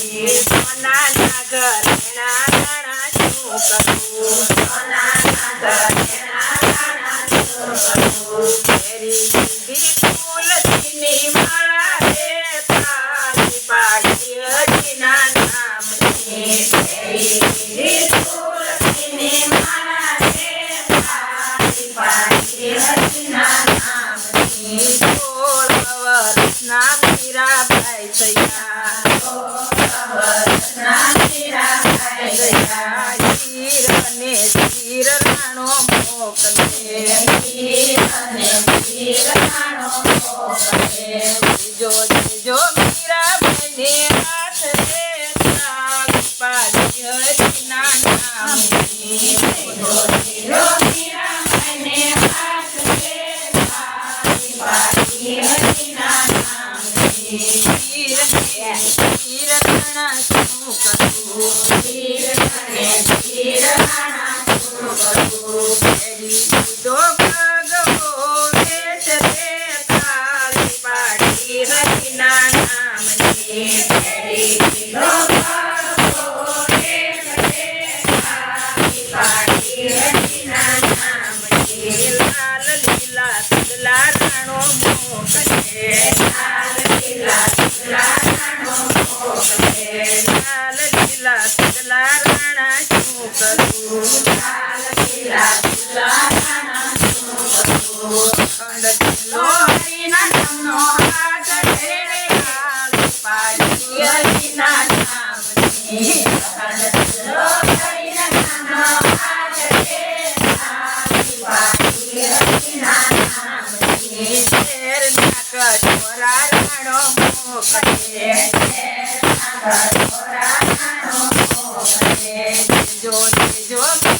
સોનાના ગળેણા રાણા શું કરું તેરી દીદી ફૂલની માળા રે તારી પાડી હરિના નામની સોળ વર્ષના મીરાબાઈ થયા ચીર અને ચીર રાણો મોકલે. જો જો મીરાબાઈને હાથ રે તાળી પાડી ચીર ને ચીર રાણા શું કરું લાલ લીલા રાણા શું કરું? જો જો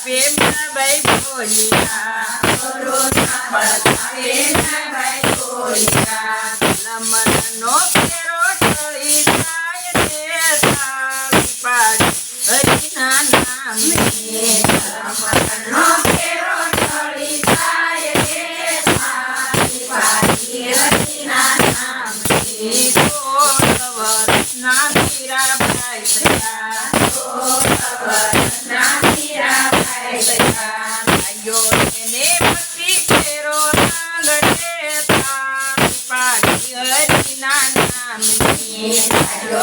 પ્રતાપે મીરાબાઈ બોલ્યા લમણનો ફેરો ટળી જાય ને તાળી પાડી હરિના નામની Yeah.